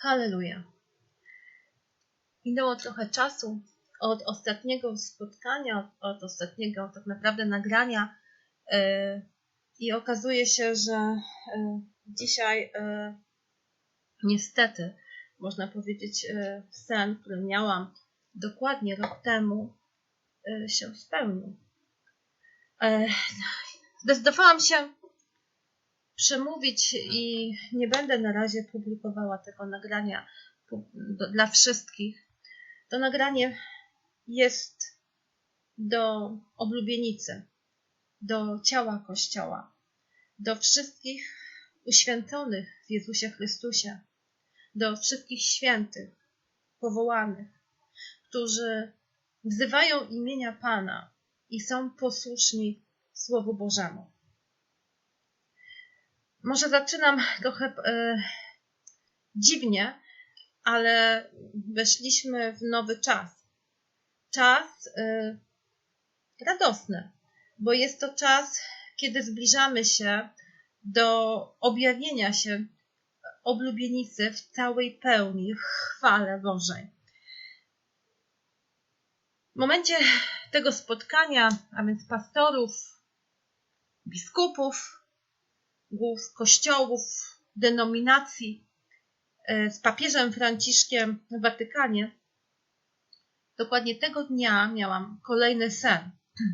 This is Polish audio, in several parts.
Halleluja. Minęło trochę czasu od ostatniego spotkania, od, ostatniego tak naprawdę nagrania yy, i okazuje się, że yy, dzisiaj yy, niestety można powiedzieć sen, który miałam dokładnie rok temu się spełnił. Zdecydowałam się przemówić i nie będę na razie publikowała tego nagrania dla wszystkich. To nagranie jest do oblubienicy, do ciała Kościoła, do wszystkich uświęconych w Jezusie Chrystusie, do wszystkich świętych, powołanych, którzy wzywają imienia Pana i są posłuszni Słowu Bożemu. Może zaczynam trochę e, dziwnie, ale weszliśmy w nowy czas. Czas e, radosny, bo jest to czas, kiedy zbliżamy się do objawienia się oblubienicy w całej pełni, chwale Bożej. W momencie tego spotkania, a więc pastorów, biskupów, głów kościołów, denominacji e, z papieżem Franciszkiem w Watykanie, dokładnie tego dnia miałam kolejny sen.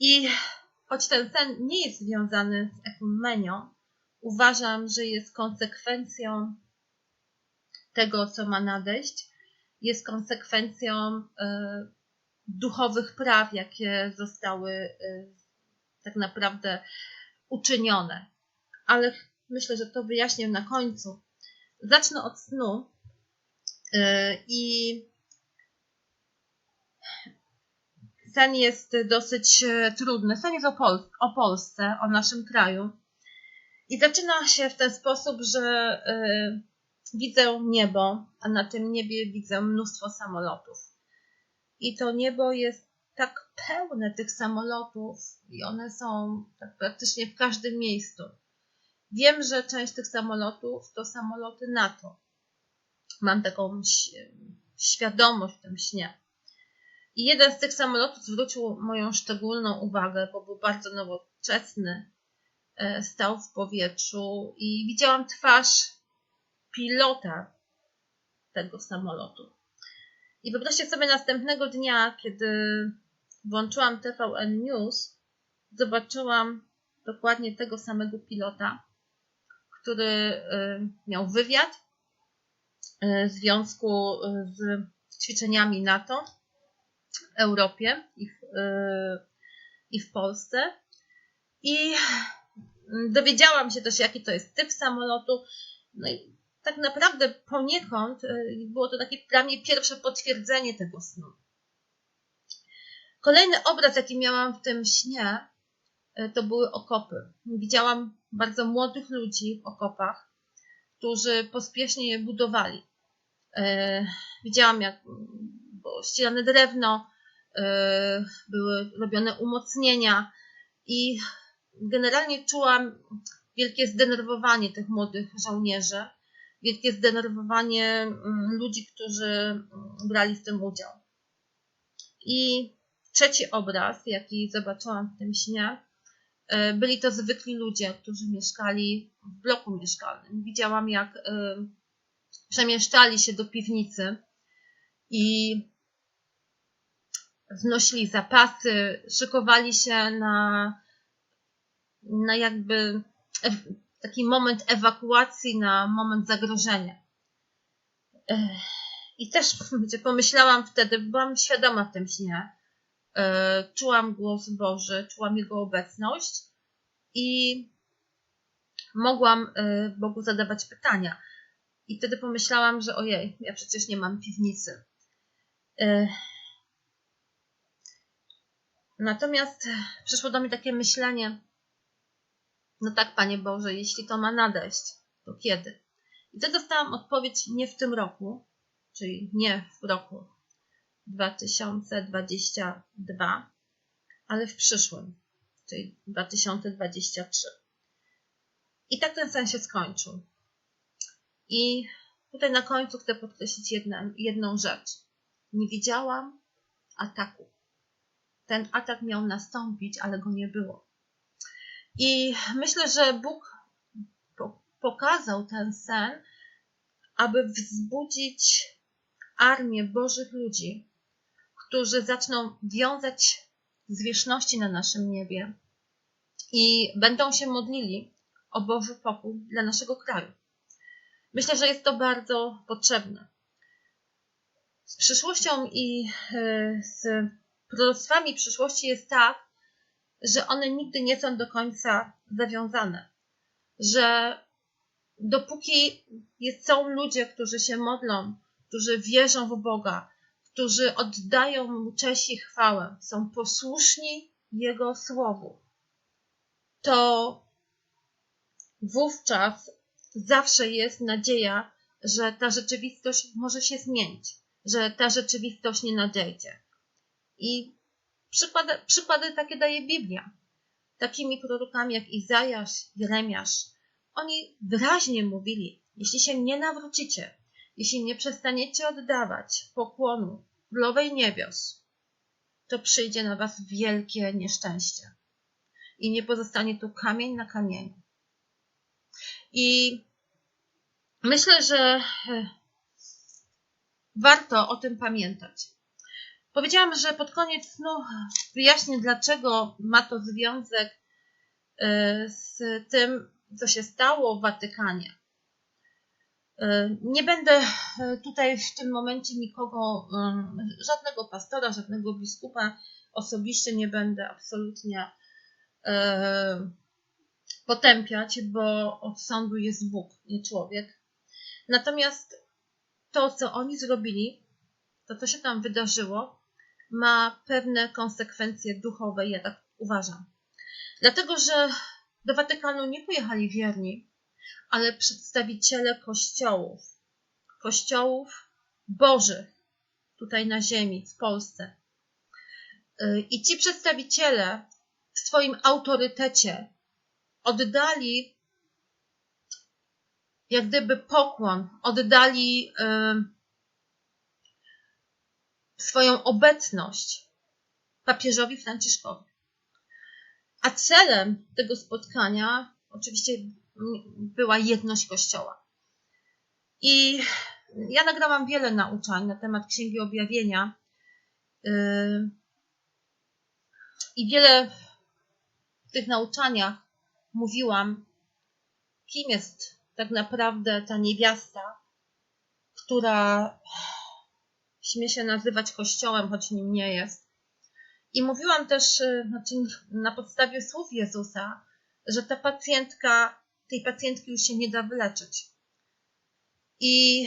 I choć ten sen nie jest związany z ekumenią, uważam, że jest konsekwencją tego, co ma nadejść, jest konsekwencją y, duchowych praw, jakie zostały y, tak naprawdę uczynione. Ale myślę, że to wyjaśnię na końcu. Zacznę od snu y, i sen jest dosyć e, trudny. Sen jest o, Pol o Polsce, o naszym kraju. I zaczyna się w ten sposób, że y, widzę niebo, a na tym niebie widzę mnóstwo samolotów. I to niebo jest tak pełne tych samolotów i one są tak praktycznie w każdym miejscu. Wiem, że część tych samolotów to samoloty NATO. Mam taką świadomość w tym śnie. I jeden z tych samolotów zwrócił moją szczególną uwagę, bo był bardzo nowoczesny. E, stał w powietrzu i widziałam twarz pilota tego samolotu. I wyobraźcie sobie następnego dnia, kiedy włączyłam TVN News, zobaczyłam dokładnie tego samego pilota, który y, miał wywiad y, w związku y, z ćwiczeniami NATO w Europie i w, i w Polsce. I dowiedziałam się też, jaki to jest typ samolotu. No i tak naprawdę poniekąd było to takie dla mnie pierwsze potwierdzenie tego snu. Kolejny obraz, jaki miałam w tym śnie, e, to były okopy. Widziałam bardzo młodych ludzi w okopach, którzy pospiesznie je budowali. E, widziałam, jak było ścielane drewno, e, były robione umocnienia i generalnie czułam wielkie zdenerwowanie tych młodych żołnierzy, wielkie zdenerwowanie mm, ludzi, którzy brali w tym udział. I trzeci obraz, jaki zobaczyłam w tym śnie, e, byli to zwykli ludzie, którzy mieszkali w bloku mieszkalnym. Widziałam, jak e, przemieszczali się do piwnicy i wnosili zapasy, szykowali się na, na jakby taki moment ewakuacji, na moment zagrożenia. E, I też pomyślałam wtedy, byłam świadoma w tym śnie, E, czułam głos Boży, czułam Jego obecność i mogłam e, Bogu zadawać pytania. I wtedy pomyślałam, że ojej, ja przecież nie mam piwnicy. E, natomiast przyszło do mnie takie myślenie, no tak, Panie Boże, jeśli to ma nadejść, to kiedy? I wtedy dostałam odpowiedź nie w tym roku, czyli nie w roku 2022, ale w przyszłym, czyli 2023. I tak ten sen się skończył. I tutaj na końcu chcę podkreślić jedną, jedną rzecz. Nie widziałam ataku. Ten atak miał nastąpić, ale go nie było. I myślę, że Bóg pokazał ten sen, aby wzbudzić armię Bożych ludzi, którzy zaczną wiązać zwierzchności na naszym niebie i będą się modlili o Boży pokój dla naszego kraju. Myślę, że jest to bardzo potrzebne. Z przyszłością i e, z proroctwami przyszłości jest tak, że one nigdy nie są do końca zawiązane. Że dopóki są ludzie, którzy się modlą, którzy wierzą w Boga, którzy oddają Mu cześć i chwałę, są posłuszni Jego Słowu, to wówczas zawsze jest nadzieja, że ta rzeczywistość może się zmienić, że ta rzeczywistość nie nadejdzie. I przykłady, przykłady takie daje Biblia. Takimi prorokami jak Izajasz, Jeremiasz, oni wyraźnie mówili, jeśli się nie nawrócicie, jeśli nie przestaniecie oddawać pokłonu królowej niebios, to przyjdzie na was wielkie nieszczęście i nie pozostanie tu kamień na kamieniu. I myślę, że e, warto o tym pamiętać. Powiedziałam, że pod koniec snu wyjaśnię, dlaczego ma to związek e, z tym, co się stało w Watykanie. E, nie będę tutaj w tym momencie nikogo, żadnego pastora, żadnego biskupa osobiście nie będę absolutnie potępiać, bo od sądu jest Bóg, nie człowiek. Natomiast to, co oni zrobili, to, co się tam wydarzyło, ma pewne konsekwencje duchowe, ja tak uważam. Dlatego, że do Watykanu nie pojechali wierni, ale przedstawiciele kościołów, kościołów bożych tutaj na ziemi, w Polsce. I ci przedstawiciele w swoim autorytecie oddali jak gdyby pokłon, oddali swoją obecność papieżowi Franciszkowi. A celem tego spotkania oczywiście była jedność Kościoła. I ja nagrałam wiele nauczań na temat Księgi Objawienia i wiele w tych nauczaniach mówiłam, kim jest tak naprawdę ta niewiasta, która śmie się nazywać kościołem, choć nim nie jest. I mówiłam też y, znaczy na podstawie słów Jezusa, że ta pacjentka, tej pacjentki już się nie da wyleczyć. I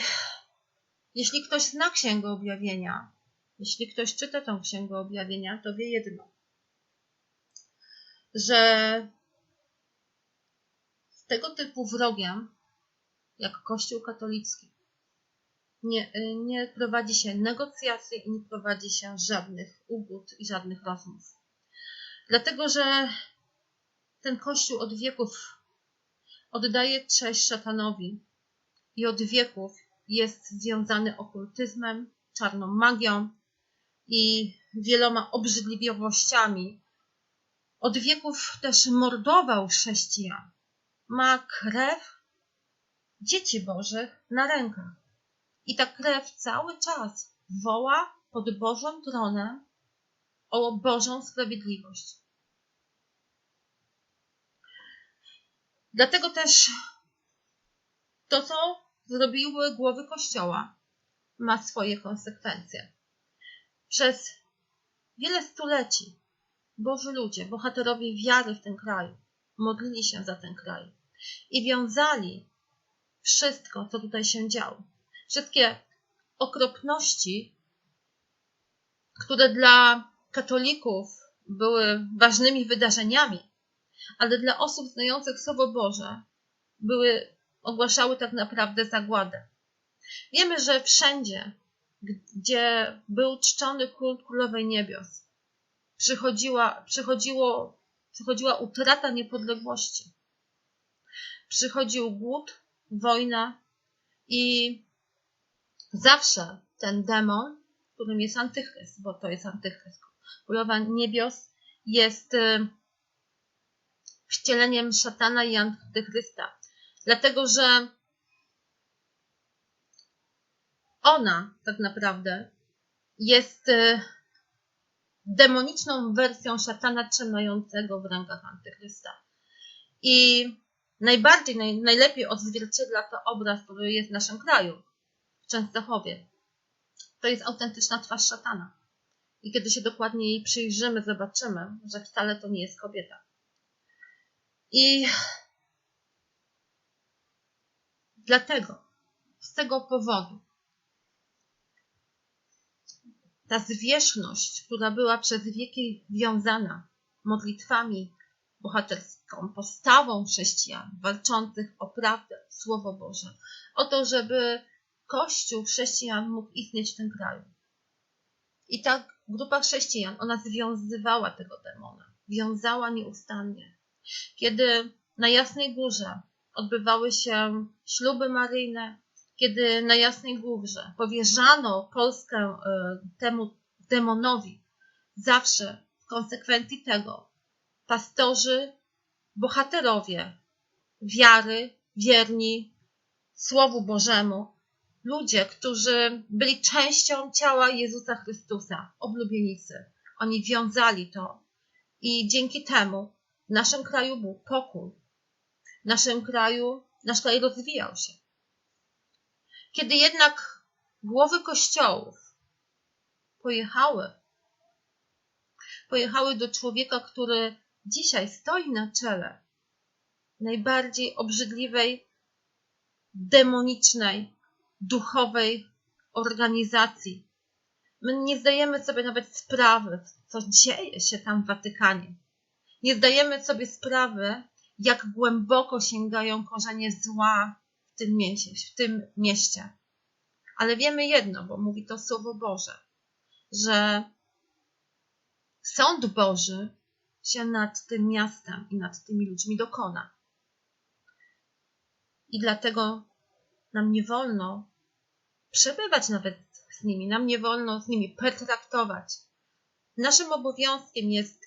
jeśli ktoś zna Księgę Objawienia, jeśli ktoś czyta tą Księgę Objawienia, to wie jedno, że tego typu wrogiem, jak Kościół katolicki, nie, nie prowadzi się negocjacji i nie prowadzi się żadnych ugód i żadnych rozmów. Dlatego, że ten Kościół od wieków oddaje cześć szatanowi i od wieków jest związany okultyzmem, czarną magią i wieloma obrzydliwościami. Od wieków też mordował chrześcijan ma krew dzieci Bożych na rękach. I ta krew cały czas woła pod Bożym tronem o Bożą sprawiedliwość. Dlatego też to, co zrobiły głowy Kościoła, ma swoje konsekwencje. Przez wiele stuleci Boży ludzie, bohaterowie wiary w tym kraju, modlili się za ten kraj i wiązali wszystko, co tutaj się działo. Wszystkie okropności, które dla katolików były ważnymi wydarzeniami, ale dla osób znających Słowo Boże były, ogłaszały tak naprawdę zagładę. Wiemy, że wszędzie, gdzie był czczony kult Królowej Niebios, przychodziła, przychodziło, przychodziła utrata niepodległości przychodził głód, wojna i zawsze ten demon, którym jest antychryst, bo to jest antychryst, królowa niebios jest y, wcieleniem szatana i antychrysta. Dlatego, że ona tak naprawdę jest y, demoniczną wersją szatana trzymającego w rękach antychrysta. I najbardziej, naj, najlepiej odzwierciedla to obraz, który jest w naszym kraju, w Częstochowie. To jest autentyczna twarz szatana. I kiedy się dokładnie jej przyjrzymy, zobaczymy, że wcale to nie jest kobieta. I dlatego, z tego powodu, ta zwierzchność, która była przez wieki wiązana modlitwami, bohaterską postawą chrześcijan walczących o prawdę, Słowo Boże, o to, żeby Kościół chrześcijan mógł istnieć w tym kraju. I ta grupa chrześcijan, ona związywała tego demona, wiązała nieustannie. Kiedy na Jasnej Górze odbywały się śluby maryjne, kiedy na Jasnej Górze powierzano Polskę e, temu demonowi, zawsze w konsekwencji tego pastorzy, bohaterowie wiary, wierni Słowu Bożemu, ludzie, którzy byli częścią ciała Jezusa Chrystusa, oblubienicy. Oni wiązali to i dzięki temu w naszym kraju był pokój. W naszym kraju, nasz kraj rozwijał się. Kiedy jednak głowy kościołów pojechały, pojechały do człowieka, który dzisiaj stoi na czele najbardziej obrzydliwej, demonicznej, duchowej organizacji. My nie zdajemy sobie nawet sprawy, co dzieje się tam w Watykanie. Nie zdajemy sobie sprawy, jak głęboko sięgają korzenie zła w tym mieście. W tym mieście. Ale wiemy jedno, bo mówi to Słowo Boże, że sąd Boży się nad tym miastem i nad tymi ludźmi dokona. I dlatego nam nie wolno przebywać nawet z nimi, nam nie wolno z nimi pertraktować. Naszym obowiązkiem jest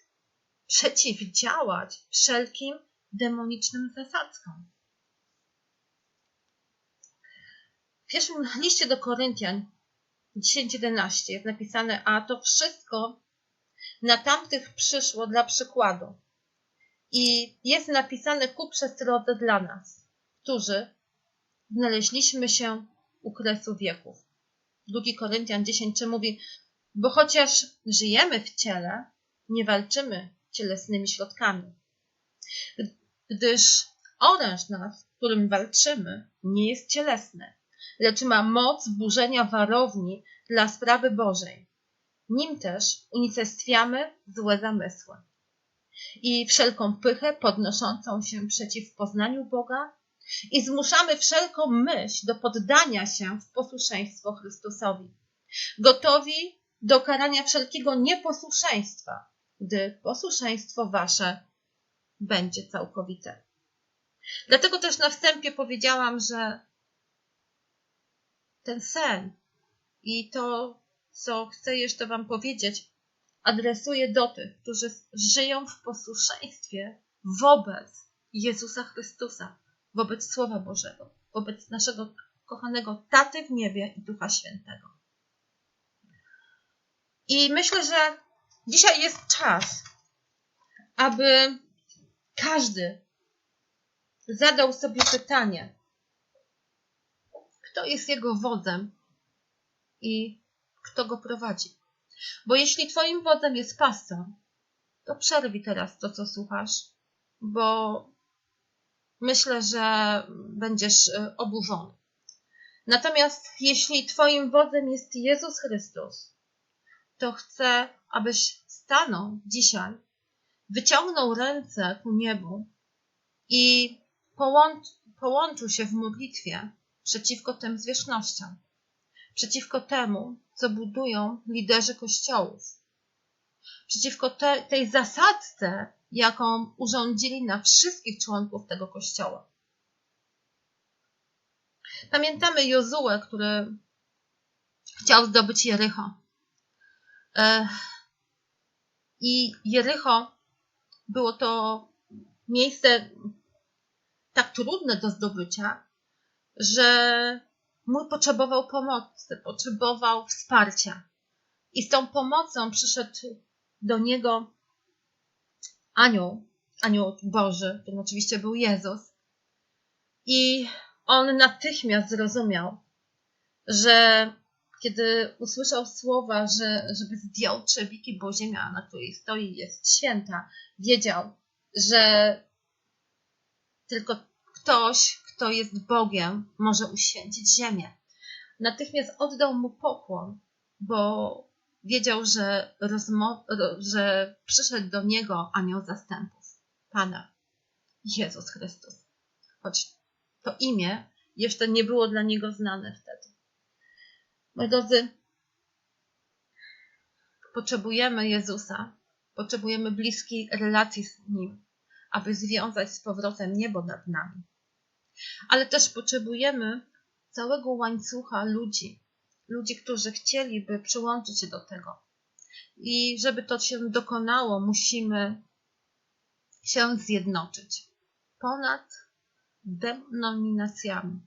przeciwdziałać wszelkim demonicznym zasadzkom. W pierwszym liście do Koryntian 10:11 jest napisane, a to wszystko na tamtych przyszło dla przykładu. I jest napisane ku przestrodze dla nas, którzy znaleźliśmy się u kresu wieków. Drugi Koryntian 10 mówi, bo chociaż żyjemy w ciele, nie walczymy cielesnymi środkami. Gdyż oręż nas, którym walczymy, nie jest cielesny, lecz ma moc burzenia warowni dla sprawy Bożej. Nim też unicestwiamy złe zamysły i wszelką pychę podnoszącą się przeciw poznaniu Boga i zmuszamy wszelką myśl do poddania się w posłuszeństwo Chrystusowi, gotowi do karania wszelkiego nieposłuszeństwa, gdy posłuszeństwo wasze będzie całkowite. Dlatego też na wstępie powiedziałam, że ten sen i to, co chcę jeszcze Wam powiedzieć, adresuję do tych, którzy żyją w posłuszeństwie wobec Jezusa Chrystusa, wobec Słowa Bożego, wobec naszego kochanego Taty w niebie i Ducha Świętego. I myślę, że dzisiaj jest czas, aby każdy zadał sobie pytanie, kto jest jego wodzem i kto go prowadzi. Bo jeśli twoim wodzem jest pastor, to przerwij teraz to, co słuchasz, bo myślę, że będziesz e, oburzony. Natomiast jeśli Twoim wodzem jest Jezus Chrystus, to chcę, abyś stanął dzisiaj, wyciągnął ręce ku niebu i połącz, połączył się w modlitwie przeciwko tym zwierzchnościom, przeciwko temu, co budują liderzy kościołów, przeciwko te, tej zasadce, jaką urządzili na wszystkich członków tego kościoła. Pamiętamy Jozuę, który chciał zdobyć Jericho. E, I Jericho było to miejsce tak trudne do zdobycia, że mój potrzebował pomocy, potrzebował wsparcia. I z tą pomocą przyszedł do niego anioł, anioł Boży, to oczywiście był Jezus. I on natychmiast zrozumiał, że kiedy usłyszał słowa, że żeby zdjął trzewiki, bo ziemia, na której stoi, jest święta, wiedział, że tylko ktoś, kto jest Bogiem, może uświęcić ziemię. Natychmiast oddał mu pokłon, bo wiedział, że, że przyszedł do niego anioł zastępów, Pana, Jezus Chrystus. Choć to imię jeszcze nie było dla niego znane wtedy. Moi drodzy, potrzebujemy Jezusa, potrzebujemy bliskiej relacji z Nim, aby związać z powrotem niebo nad nami. Ale też potrzebujemy całego łańcucha ludzi, ludzi, którzy chcieliby przyłączyć się do tego. I żeby to się dokonało, musimy się zjednoczyć ponad denominacjami.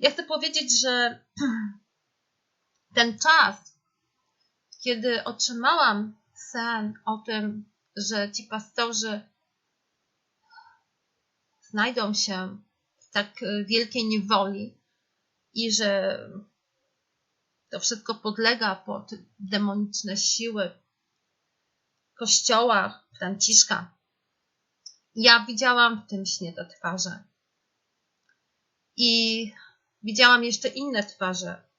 Ja chcę powiedzieć, że ten czas, kiedy otrzymałam sen o tym, że ci pastorzy znajdą się w tak wielkiej niewoli i że to wszystko podlega pod demoniczne siły kościoła Franciszka. Ja widziałam w tym śnie te twarze. I widziałam jeszcze inne twarze,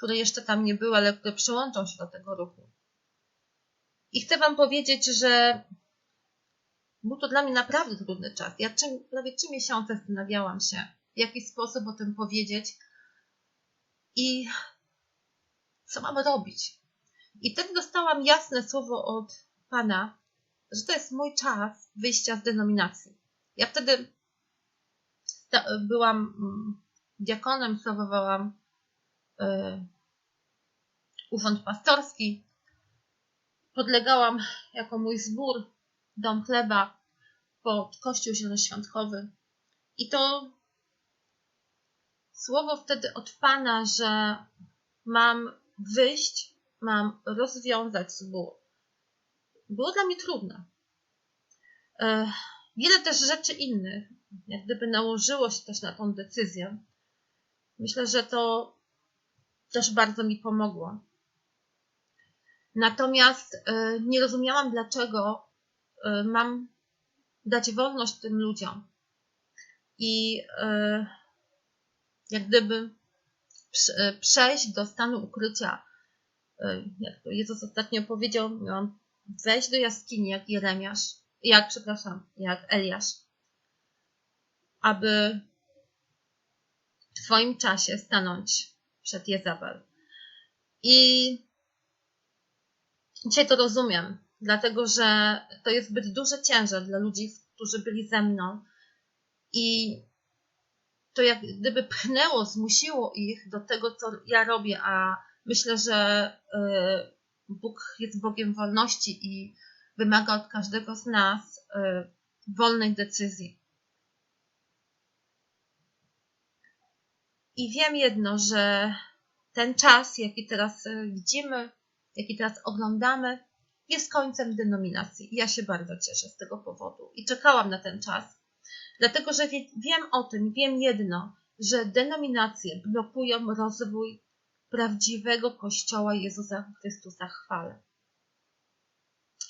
które jeszcze tam nie były, ale które przyłączą się do tego ruchu. I chcę Wam powiedzieć, że był to dla mnie naprawdę trudny czas. Ja czym, prawie trzy miesiące zastanawiałam się, w jaki sposób o tym powiedzieć i co mam robić. I wtedy dostałam jasne słowo od Pana, że to jest mój czas wyjścia z denominacji. Ja wtedy byłam mm, diakonem, sprawowałam urząd pastorski, podlegałam jako mój zbór dom chleba pod Kościół Zielonoświątkowy. I to słowo wtedy od Pana, że mam wyjść, mam rozwiązać zbór. Było dla mnie trudne. E, wiele też rzeczy innych, jak gdyby nałożyło się też na tą decyzję. Myślę, że to też bardzo mi pomogło. Natomiast e, nie rozumiałam, dlaczego e, mam dać wolność tym ludziom. I jak gdyby przejść do stanu ukrycia. Jak to Jezus ostatnio powiedział, miałam wejść do jaskini jak Jeremiasz, jak, przepraszam, jak Eliasz, aby w swoim czasie stanąć przed Jezabel. I dzisiaj to rozumiem, dlatego że to jest zbyt duży ciężar dla ludzi, którzy byli ze mną i to jak gdyby pchnęło, zmusiło ich do tego, co ja robię, a myślę, że y, Bóg jest Bogiem wolności i wymaga od każdego z nas y, wolnej decyzji. I wiem jedno, że ten czas, jaki teraz y, widzimy, jaki teraz oglądamy, jest końcem denominacji. Ja się bardzo cieszę z tego powodu i czekałam na ten czas, dlatego że wiem o tym, wiem jedno, że denominacje blokują rozwój prawdziwego Kościoła Jezusa Chrystusa chwale.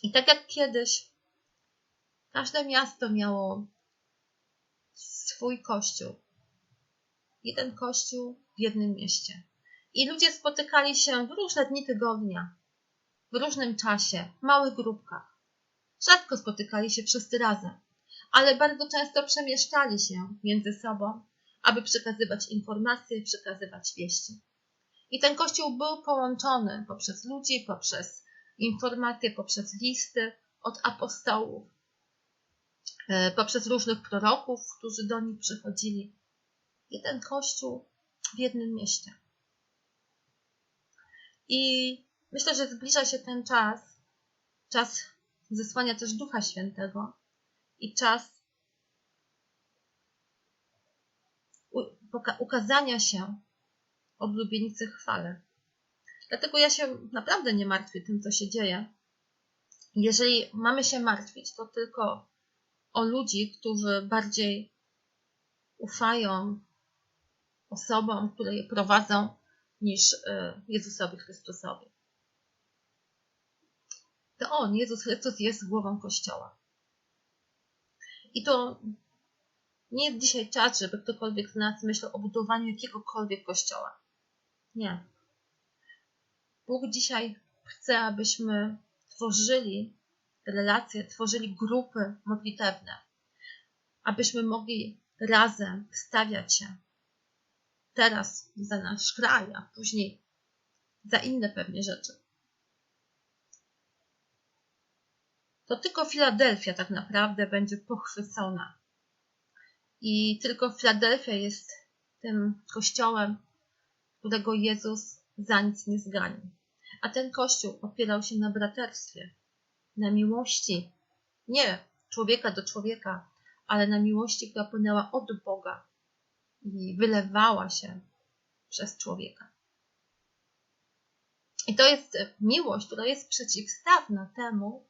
I tak jak kiedyś każde miasto miało swój kościół. Jeden kościół w jednym mieście. I ludzie spotykali się w różne dni tygodnia, w różnym czasie, w małych grupkach. Rzadko spotykali się wszyscy razem, ale bardzo często przemieszczali się między sobą, aby przekazywać informacje, przekazywać wieści. I ten kościół był połączony poprzez ludzi, poprzez informacje, poprzez listy od apostołów, e, poprzez różnych proroków, którzy do nich przychodzili. Ten kościół w jednym mieście. I myślę, że zbliża się ten czas, czas zesłania też Ducha Świętego i czas ukazania się oblubienicy chwale. Dlatego ja się naprawdę nie martwię tym, co się dzieje. Jeżeli mamy się martwić, to tylko o ludzi, którzy bardziej ufają osobom, które je prowadzą, niż e, Jezusowi Chrystusowi. To On, Jezus Chrystus, jest głową Kościoła. I to nie jest dzisiaj czas, żeby ktokolwiek z nas myślał o budowaniu jakiegokolwiek kościoła. Nie. Bóg dzisiaj chce, abyśmy tworzyli relacje, tworzyli grupy modlitewne, abyśmy mogli razem stawiać się teraz za nasz kraj, a później za inne pewnie rzeczy. To tylko Filadelfia tak naprawdę będzie pochwycona. I tylko Filadelfia jest tym kościołem, którego Jezus za nic nie zganił. A ten kościół opierał się na braterstwie, na miłości, nie człowieka do człowieka, ale na miłości, która płynęła od Boga i wylewała się przez człowieka. I to jest miłość, która jest przeciwstawna temu,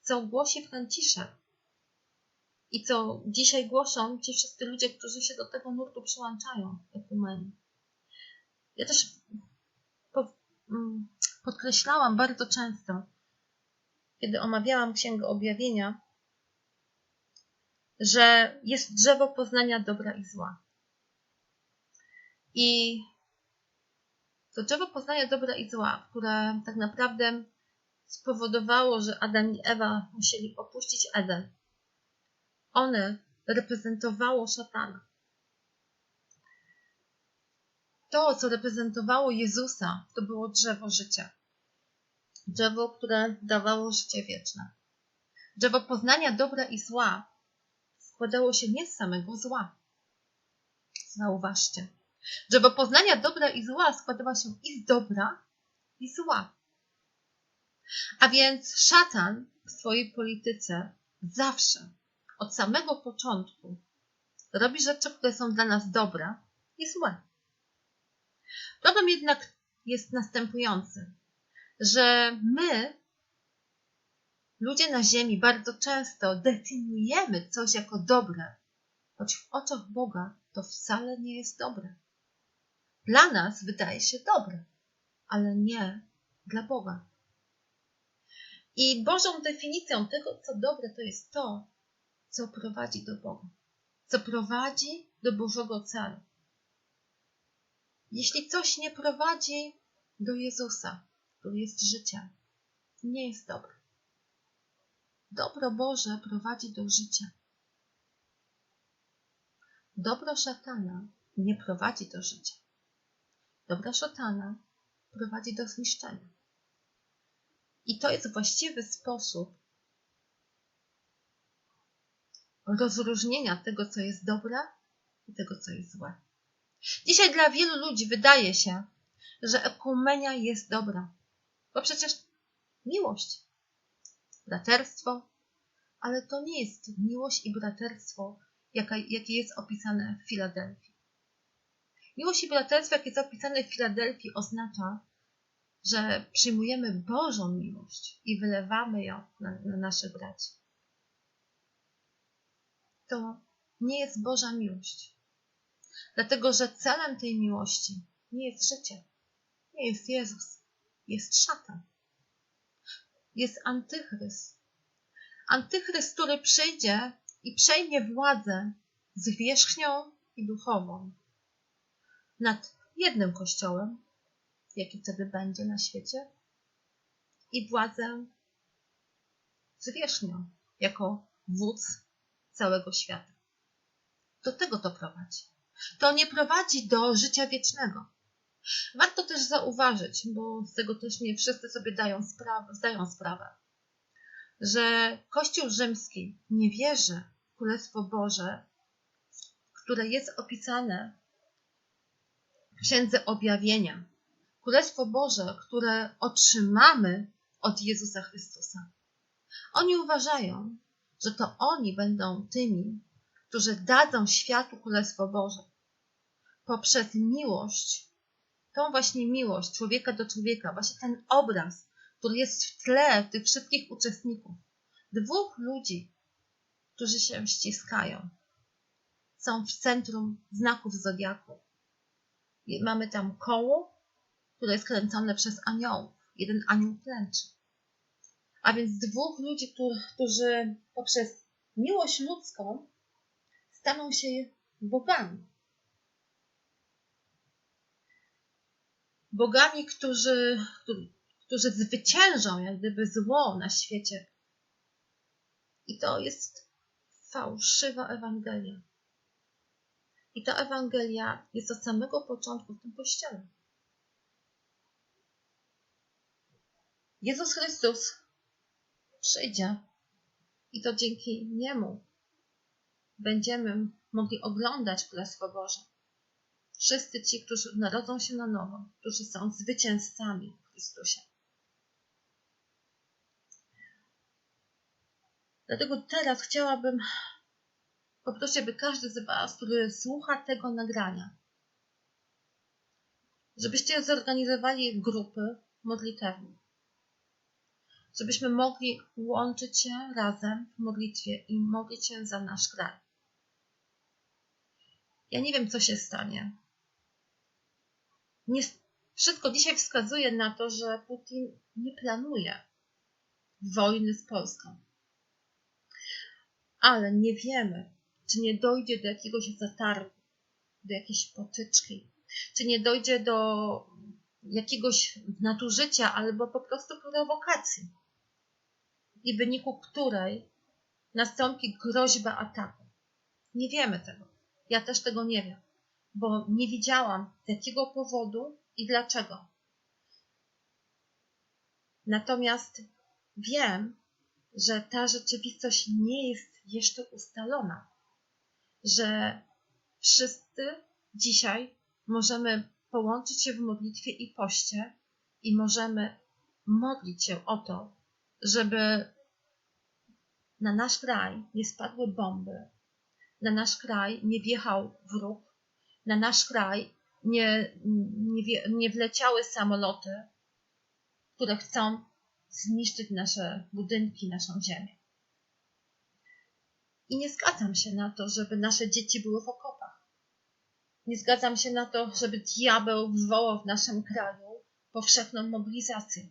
co głosi Franciszek i co dzisiaj głoszą ci wszyscy ludzie, którzy się do tego nurtu przyłączają ekumeni. Ja też mm, podkreślałam bardzo często, kiedy omawiałam Księgę Objawienia, że jest drzewo poznania dobra i zła. I to drzewo poznania dobra i zła, które tak naprawdę spowodowało, że Adam i Ewa musieli opuścić Eden. One reprezentowało szatana. To, co reprezentowało Jezusa, to było drzewo życia. Drzewo, które dawało życie wieczne. Drzewo poznania dobra i zła składało się nie z samego zła. Zauważcie. Drzewo poznania dobra i zła składała się i z dobra, i zła. A więc szatan w swojej polityce zawsze, od samego początku, robi rzeczy, które są dla nas dobre i złe. Problem jednak jest następujący, że my, ludzie na Ziemi, bardzo często definiujemy coś jako dobre, choć w oczach Boga to wcale nie jest dobre. Dla nas wydaje się dobre, ale nie dla Boga. I Bożą definicją tego, co dobre, to jest to, co prowadzi do Boga, co prowadzi do Bożego celu. Jeśli coś nie prowadzi do Jezusa, to jest życie, nie jest dobre. Dobro Boże prowadzi do życia. Dobro szatana nie prowadzi do życia. Dobro szatana prowadzi do zniszczenia. I to jest właściwy sposób rozróżnienia tego, co jest dobre i tego, co jest złe. Dzisiaj dla wielu ludzi wydaje się, że ekumenia jest dobra, bo przecież miłość, braterstwo, ale to nie jest miłość i braterstwo, jakie jest opisane w Filadelfii. Miłość i braterstwo, jakie jest opisane w Filadelfii, oznacza, że przyjmujemy Bożą miłość i wylewamy ją na, na naszych braci. To nie jest Boża miłość. Dlatego, że celem tej miłości nie jest życie, nie jest Jezus, jest szatan. Jest antychryst. Antychryst, który przyjdzie i przejmie władzę zwierzchnią i duchową nad jednym kościołem, jaki wtedy będzie na świecie, i władzę zwierzchnią, jako wódz całego świata. Do tego to prowadzi. To nie prowadzi do życia wiecznego. Warto też zauważyć, bo z tego też nie wszyscy sobie dają sprawę, zdają sprawę, że Kościół rzymski nie wierzy w Królestwo Boże, które jest opisane Księdze Objawienia, Królestwo Boże, które otrzymamy od Jezusa Chrystusa. Oni uważają, że to oni będą tymi, którzy dadzą światu Królestwo Boże poprzez miłość, tą właśnie miłość człowieka do człowieka, właśnie ten obraz, który jest w tle tych wszystkich uczestników. Dwóch ludzi, którzy się ściskają, są w centrum znaków zodiaku. Mamy tam koło, które jest kręcone przez aniołów. Jeden anioł klęczy. A więc dwóch ludzi, którzy, poprzez miłość ludzką staną się bogami. Bogami, którzy, którzy zwyciężą jak gdyby zło na świecie. I to jest fałszywa Ewangelia. I ta Ewangelia jest od samego początku w tym kościele. Jezus Chrystus przyjdzie i to dzięki Niemu będziemy mogli oglądać Królestwo Boże. Wszyscy ci, którzy narodzą się na nowo, którzy są zwycięzcami w Chrystusie. Dlatego teraz chciałabym poprosić, aby każdy z Was, który słucha tego nagrania, żebyście zorganizowali grupy modlitewne. Żebyśmy mogli łączyć się razem w modlitwie i modlić się za nasz kraj. Ja nie wiem, co się stanie. Nie, wszystko dzisiaj wskazuje na to, że Putin nie planuje wojny z Polską. Ale nie wiemy, czy nie dojdzie do jakiegoś zatargu, do jakiejś potyczki, czy nie dojdzie do jakiegoś nadużycia albo po prostu prowokacji, i w wyniku której nastąpi groźba ataku. Nie wiemy tego. Ja też tego nie wiem, bo nie widziałam z jakiego powodu i dlaczego. Natomiast wiem, że ta rzeczywistość nie jest jeszcze ustalona, że wszyscy dzisiaj możemy połączyć się w modlitwie i poście i możemy modlić się o to, żeby na nasz kraj nie spadły bomby, na nasz kraj nie wjechał wróg, na nasz kraj nie, nie, nie wleciały samoloty, które chcą zniszczyć nasze budynki, naszą ziemię. I nie zgadzam się na to, żeby nasze dzieci były w okopach. Nie zgadzam się na to, żeby diabeł wywołał w naszym kraju powszechną mobilizację.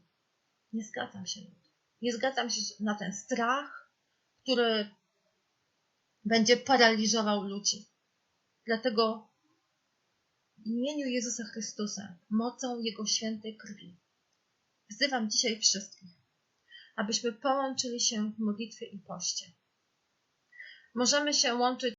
Nie zgadzam się na to. Nie zgadzam się na ten strach, który będzie paraliżował ludzi. Dlatego w imieniu Jezusa Chrystusa, mocą Jego świętej krwi, wzywam dzisiaj wszystkich, abyśmy połączyli się w modlitwie i poście. Możemy się łączyć